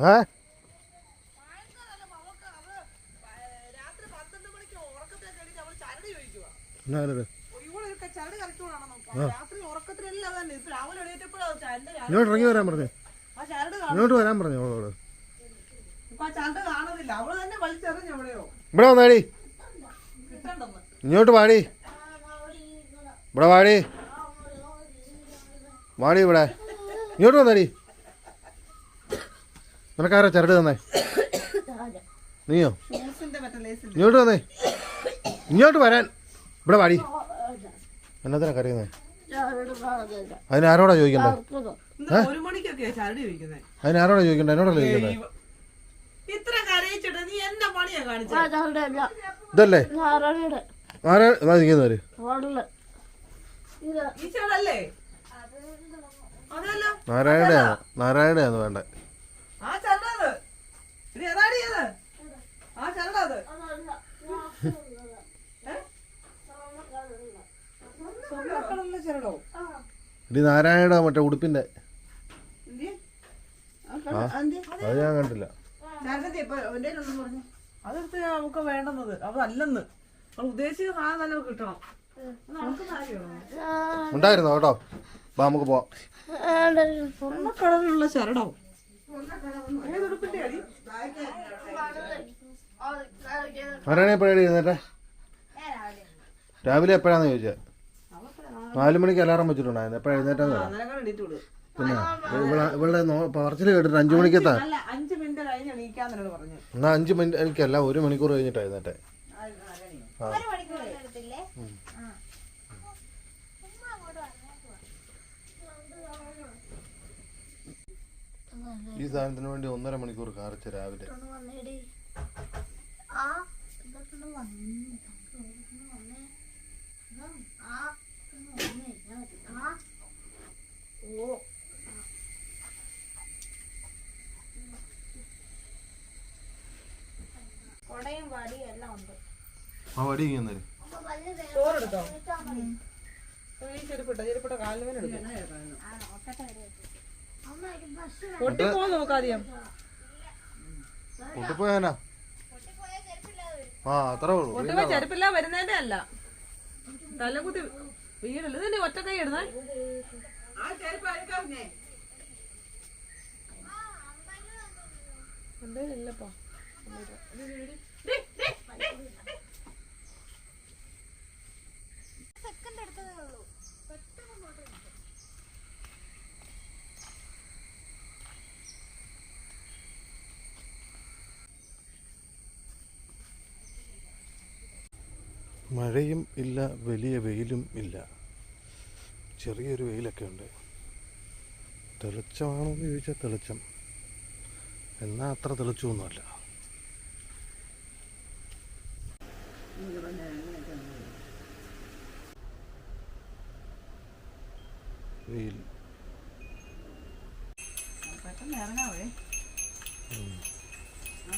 ഏ? ഇങ്ങോട്ട് ഇറങ്ങി വരാൻ പറഞ്ഞു. ഇങ്ങോട്ട് വരാൻ പറഞ്ഞു അവളോട്. ഇവിടെ വന്നാടി. ഇങ്ങോട്ട് വാടി. ഇവിടെ വാടി. വാടി ഇവിടെ. ഇങ്ങോട്ട് വന്നാടി. നിനക്കാരാ ചരട് തന്നേ? നീയോ? ഇങ്ങോട്ട് വന്നേ. ഇങ്ങോട്ട് വരാൻ. ഇവിടെ വാടി. എന്നാ കരയുന്നേ? അതിന് ആരോടാ ചോദിക്കണ്ടേ ചോദിക്കുന്നത് അതിന് ആരോടാ ചോദിക്കണ്ടേ? എന്നോടല്ലേ ഇതല്ലേ? ആരാ നിൽക്കുന്നവര് നാരായണയാണ്. നാരായണയാണ് വേണ്ടേ? ആ ചരടത് ഇത് ഏതാടി അത്? ആ ചരടത് സ്വർണക്കളറിലെ ചരടോ? നാരായണ മറ്റേ ഉടുപ്പിന്റെ. അത് ഞാൻ കണ്ടില്ല. അതെടുത്ത് നമുക്ക് വേണ്ടുന്നത്. അതല്ലെന്ന് നമ്മൾ ഉദ്ദേശിച്ച സാധനം തന്നെ കിട്ടണം. ഉണ്ടായിരുന്നോ കേട്ടോ? നമുക്ക് പോവാം. സ്വർണക്കളറിലുള്ള ചരടോ? നാരായണ എപ്പോഴാണ് എഴുന്നേറ്റ രാവിലെ എപ്പോഴാന്ന് ചോദിച്ചത് നാലു മണിക്ക് അലാറം വെച്ചിട്ടുണ്ടായിരുന്നു എപ്പോഴാണ് എഴുന്നേറ്റാന്ന് പിന്നെ ഇവിടെ ഇവിടെ പറച്ചിൽ കേട്ടിട്ട് അഞ്ചു മണിക്കെത്താ എന്നാ അഞ്ചു മിനിറ്റ് എനിക്കല്ല ഒരു മണിക്കൂർ കഴിഞ്ഞിട്ടാ എഴുന്നേറ്റെ. ആ. ഈ സാധനത്തിന് വേണ്ടി ഒന്നര മണിക്കൂർ കാറിച്ച് രാവിലെ. ആ വടി ഇങ്ങനെ ചോറെടുത്തോ? ഈ ചെരുപ്പിട്ട ചെരുപ്പിട്ട കാലുവേന എടുക്കും പൊട്ടിപ്പോ നോക്കാതെയും പൊട്ടിപ്പോയാനാ? ആ അത്രേ ഉള്ളൂ. പൊട്ടിപ്പോ ചെരുപ്പില്ല വരുന്നതിന്റെ അല്ല. തലകുത്തി വീടല്ല ഇതിന്റെ ഒറ്റ കൈ ഇടുന്നേ? ഇല്ലപ്പാ. മഴയും ഇല്ല വലിയ വെയിലും ഇല്ല. ചെറിയൊരു വെയിലൊക്കെ ഉണ്ട്. തെളിച്ചമാണെന്ന് ചോദിച്ചാൽ തെളിച്ചം. എന്നാൽ അത്ര തെളിച്ചൊന്നുമല്ല.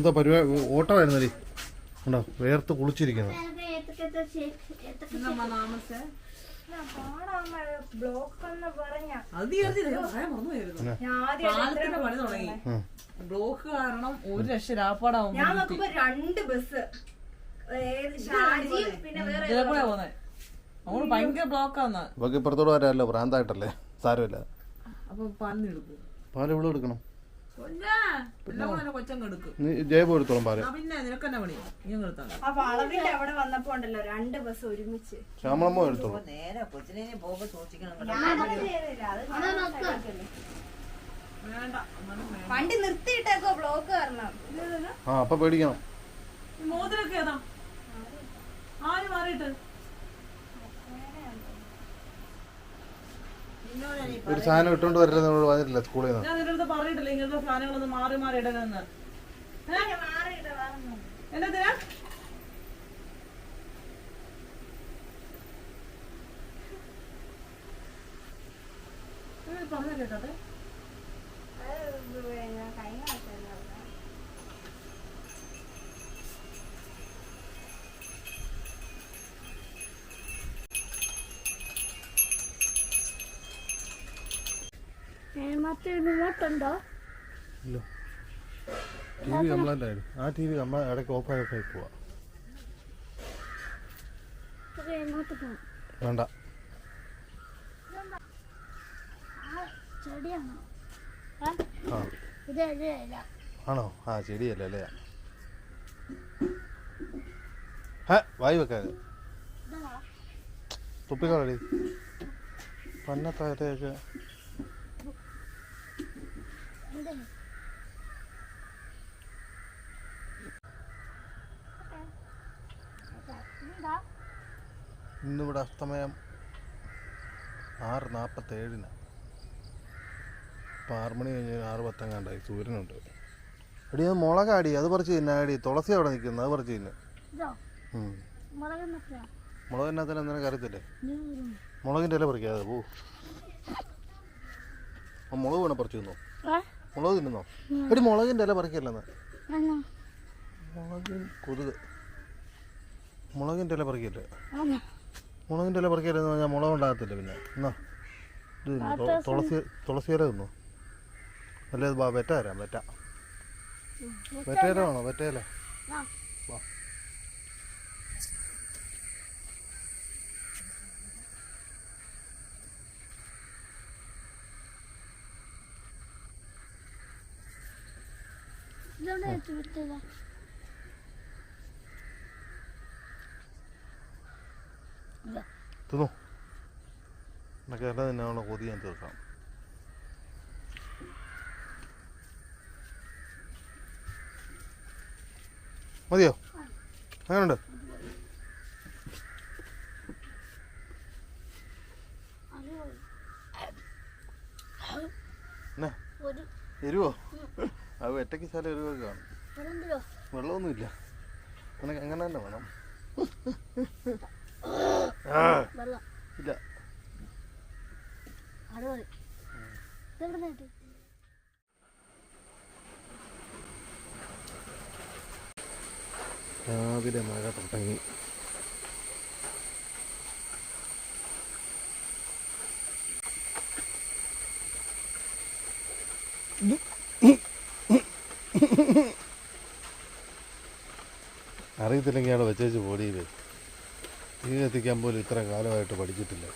ഇവളെന്താ പരിപാടി ഓട്ടമായിരുന്നല്ലേ ഉണ്ടോ വേർത്ത് കുളിച്ചിരിക്കുന്നത് ബ്ലോക്ക് കാരണം ഒരു ലക്ഷം രാപ്പാടാവും ഞാൻ നോക്കുമ്പോ രണ്ട് ബസ്. പിന്നെ വേറെ പോന്നെ. അവൾ ഭയങ്കര ബ്ലോക്കാന്ന്. ഇവക്ക് ഇപ്പുറത്തോട് വരാല്ലോ ഭ്രാന്തായിട്ടല്ലേ? സാരമില്ല. അപ്പൊ പാലിന് എടുക്കും. പാൽ ഇവിടെ എടുക്കണം. എടുത്തോളം പാൽ അവിടെ വന്നപ്പോ ഉണ്ടല്ലോ രണ്ട് ബസ് ഒരുമിച്ച്. ശ്യാമളമ്മ എടുത്തോളൂ നേരെ കൊച്ചിനെ പോകുമ്പോ സൂക്ഷിക്കണം വേണ്ട വേണ്ട. വണ്ടി നിർത്തിയിട്ടേക്കോ ബ്ലോക്ക് കാരണം. ആ അപ്പൊ പേടിക്കണം. മോതിരൊക്കെ ഏതാ? ആര് മാറിയിട്ട് നിന്നോട് ഞാൻ ഈ ഒരു സാധനം ഇട്ടുകൊണ്ട് വരരുത് നമ്മൾ പറഞ്ഞിട്ടില്ല സ്കൂളിൽ നിന്ന് ഞാൻ നിന്റെ അടുത്ത് പറഞ്ഞിട്ടില്ല ഇങ്ങനത്തെ സാധനങ്ങളൊന്നും മാറി മാറി ഇടണമെന്ന് എന്നതിനാ പറഞ്ഞു കേട്ടോ അത് പിന്നെ കഴിഞ്ഞ ആഴ്ചയല്ലേ പറഞ്ഞത്. മറ്റേ റിമോട്ട് ഉണ്ടോ ഇല്ല. ടി വി കംപ്ലൈന്റ് ആയിരുന്നു ആ ടി വി ഇടയ്ക്ക് ഓഫായി ഓഫായി പോവാ. വേണ്ട. ആണോ? ആ ചെടിയല്ല അല്ലേ? വായി വെക്കാതെ. ഇതാ. തുപ്പിക്കളടി പന്നത്തായത്തേക്ക് എന്ത് എന്താ ഇന്നിവിടെ അസ്തമയം ആറ് നാൽപ്പത്തേഴിന്. ഇപ്പം ആറ് മണി കഴിഞ്ഞ് ആറ് പത്തങ്ങാണ്ടായി. സൂര്യനുണ്ട്. എടി അത് മുളകാടി. അത് പറിച്ച് തിന്നാടി തുളസി അവിടെ നിൽക്കുന്നത് അത് പറിച്ച് തന്നെ. മുളക് നട്ടാ മുളക് എന്നാത്തിന് നിനക്ക് അറിയത്തില്ലേ? മുളകിന്റെ ഇല പറിക്കാതെ പോ. ആ മുളക് വേണം പറിച്ചു തിന്നോ. മുളക് തിന്നുന്നോ? എടി മുളകിന്റെ ഇല പറിക്കല്ലെന്ന് ആണോ മുളകിൻ കൊതുക്. മുളകിന്റെ ഇല പറിക്കല്ലേ? മുളകിന്റെ ഇല പറിക്കല്ലെന്ന് പറഞ്ഞാൽ മുളക് ഉണ്ടാകത്തില്ല പിന്നെ. എന്നാ? ഇത് തിന്നോ. തു- തുളസി തുളസി ഇല തിന്നു? അല്ലേ ഇത് വാ വെറ്റ തരാം വെറ്റ. വെറ്റയില വേണോ? വെറ്റയില ആ. വാ. ഇതെവിടെ വെച്ച് വിട്ടത് തിന്നോ? എന്നൊക്കെ ഇല തിന്നാനുള്ള കൊതി ഞാൻ തീർക്കാം. മതിയോ? അങ്ങനെയുണ്ട് എരുവോ? അത് ഒറ്റയ്ക്ക് സ്ഥലം എരുവോ കാണും. വെള്ളമൊന്നുമില്ല. നിനക്ക് അങ്ങനെ തന്നെ വേണം? ഇല്ല രാവിലെ മഴ തുടങ്ങി. അറിയത്തില്ലെങ്കിൽ അവിടെ വെച്ചേച്ച് പോടിയില്ലേ? തീ കത്തിക്കാൻ പോലും ഇത്ര കാലമായിട്ട് പഠിച്ചിട്ടില്ല.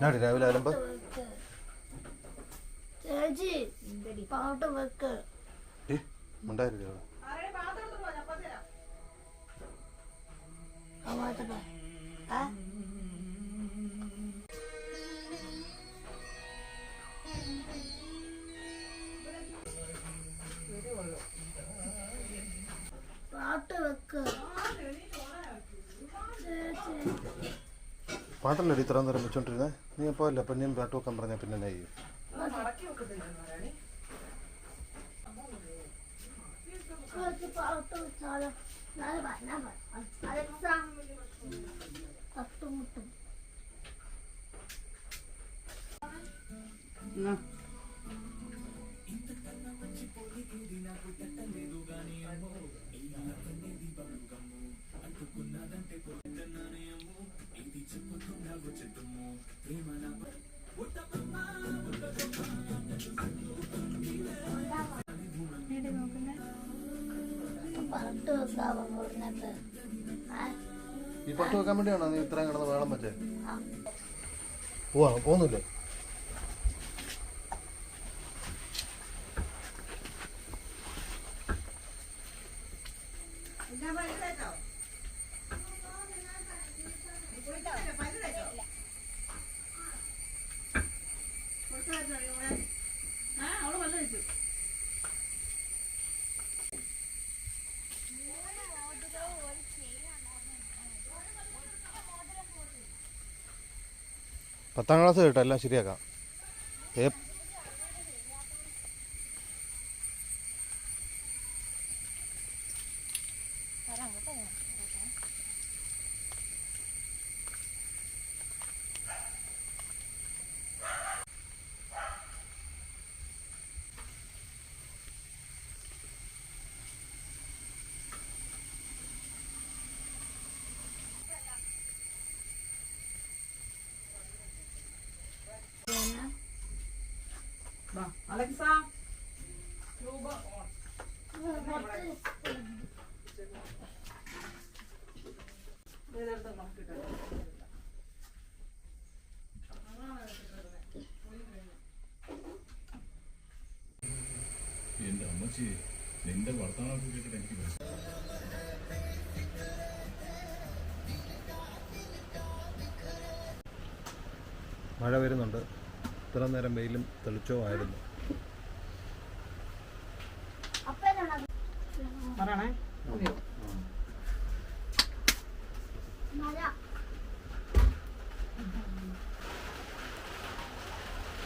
ഞാടി രാവിലെ ആരംഭം പാട്ട് വെക്ക്. ചേച്ചി പാട്ട് വെക്ക് ഏ ഉണ്ടായിരിക്കും ആ പാട്ട് പാ ആ പാട്ട് വെക്ക് പാട്ടല്ലേ ഇത്രയും നേരം വെച്ചോണ്ടിരുന്നേ? നീ അപ്പോൾ അല്ല? പെണ്ണിയും പാട്ട് വെക്കാൻ പറഞ്ഞ പിന്നെ എന്നാ ചെയ്യും? പാട്ട് പാട്ട് വെക്കാൻ വേണ്ടിയാണോ? നീ ഇത്രയും കിടന്ന് വേണം വെച്ചേ. പോവാ പോകുന്നില്ലേ ആ, അവൾ വല്ല കഴിച്ചു പത്താം ക്ലാസ് കേട്ടോ എല്ലാം ശരിയാക്കാം. ഏ വാ, അലക്സ എന്റെ അമ്മച്ചി നിന്റെ വർത്തമാനമൊക്കെ കേട്ടിട്ട് എനിക്ക് മനസ്സിലായി. മഴ വരുന്നുണ്ട്. ഇത്ര നേരം വെയിലും തെളിച്ചോ ആയിരുന്നു. പറയണേ.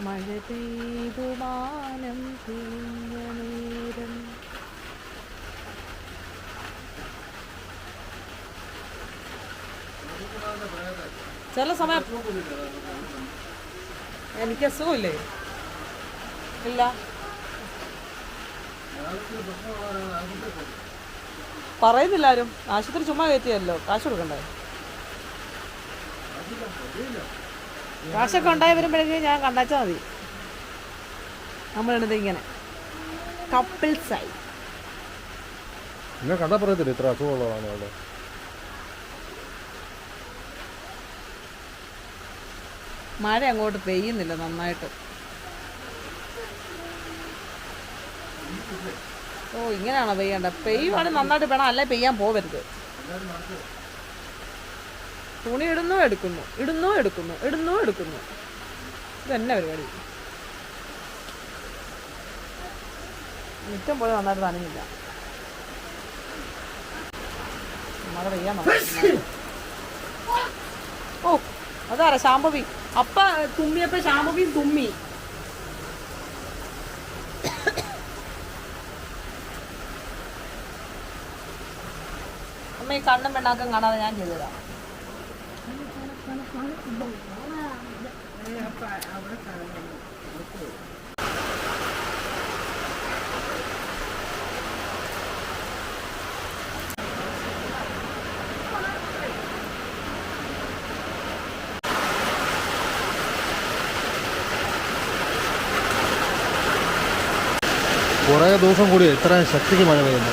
മഴ പെയ്തു മാനം തീഞ്ഞ നേരം. ചില സമയം എനിക്ക് അസുഖമില്ലേ? ഇല്ല. പറയുന്നില്ല ആരും. ആശുപത്രി ചുമ്മാ കയറ്റിയല്ലോ. കാശ് കൊടുക്കണ്ടേ? കാശൊക്കെ ഉണ്ടായി വരുമ്പോഴേക്കും ഞാൻ കണ്ടാച്ചാൽ മതി. നമ്മളിണത് ഇങ്ങനെ. കപ്പിൾസായി നിങ്ങൾ കണ്ടാൽ പറയത്തില്ല ഇത്ര അസുഖമുള്ളതാണ് അവിടെ മഴ അങ്ങോട്ട് പെയ്യുന്നില്ല നന്നായിട്ട്. ഓ ഇങ്ങനെയാണോ പെയ്യണ്ട? പെയ്യുവാണെങ്കിൽ നന്നായിട്ട് വേണം അല്ലെ പെയ്യാൻ പോവരുത്. തുണി ഇടുന്നു എടുക്കുന്നു ഇടുന്നു എടുക്കുന്നു ഇടുന്നു എടുക്കുന്നു. ഇതന്നെ പരിപാടി? മുറ്റം പോലെ നന്നായിട്ട് നനഞ്ഞില്ല മഴ പെയ്യാൻ ഓ അതാരാ ശാംഭവി? അപ്പ തുമ്മിയപ്പ ശാംഭവിയും തുമ്മി. അമ്മ ഈ കണ്ണും പെണ്ണാക്കം കാണാതെ ഞാൻ ചെയ്തതാ കുറേ ദിവസം കൂടി ഇത്ര ശക്തിക്ക് മഴ പെയ്യുന്നു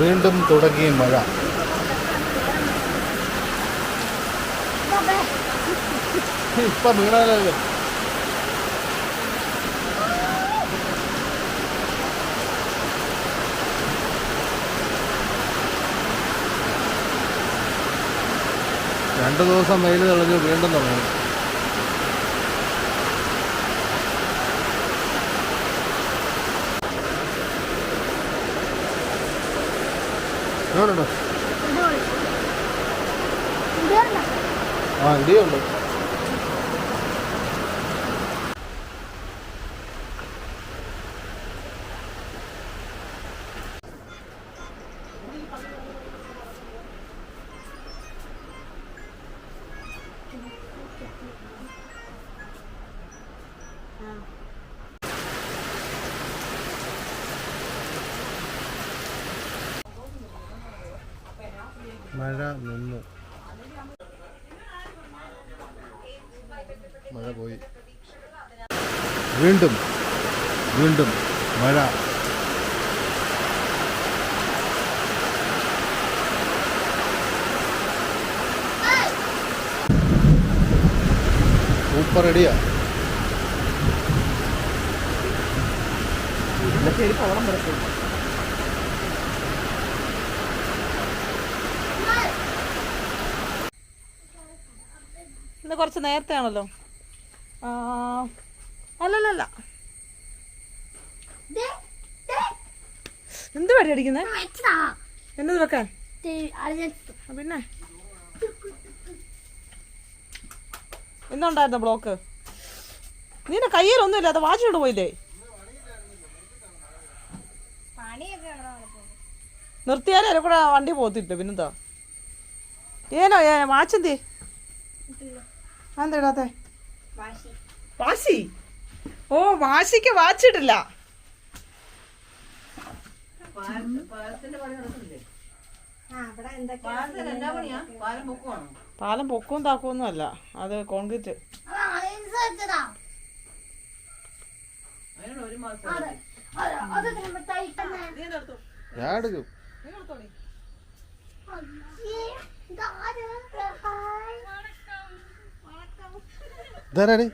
വീണ്ടും തുടങ്ങി മഴ. ഇപ്പൊ വീണാലല്ലേ രണ്ടു ദിവസം വെയിൽ തെളിഞ്ഞു വീണ്ടും തുടങ്ങി. ആ ഇടിയുണ്ട് മഴ നിന്നു. മഴ പോയി. വീണ്ടും വീണ്ടും മഴ. സൂപ്പർ റെഡിയാ പേര് പോകണം വരട്ടെ ഇന്ന് കുറച്ച് നേരത്തെ ആണല്ലോ അല്ലല്ലല്ല. എന്ത് പടി അടിക്കുന്നേ? എന്നത് വെക്കാൻ. പിന്നെ? എന്നുണ്ടായിരുന്ന ബ്ലോക്ക്? നിന്റെ കയ്യിലൊന്നും ഇല്ലാത്ത വാച്ചിട്ട് പോയില്ലേ? നിർത്തിയാലേ അതിൽ കൂടെ വണ്ടി പോത്തിട്ട് പിന്നെന്താ? ഏനോ വാച്ചെന്തേ? ഇടാത്തെ? വാശി. ഓ വാശിക്ക് വാച്ചിട്ടില്ല പാലം പൊക്കവും താക്കവും അല്ല അത് കോൺക്രീറ്റ് ഞാൻ എടുക്കും. ഇതാരാടി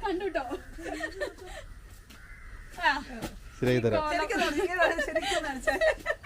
കണ്ടുട്ടോ? ശരിയായി തരാം ശരിക്കും മനസ്സിലായില്ലേ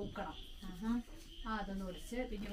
തൂക്കണം. അതൊന്ന് ഒടിച്ച് പിന്നെ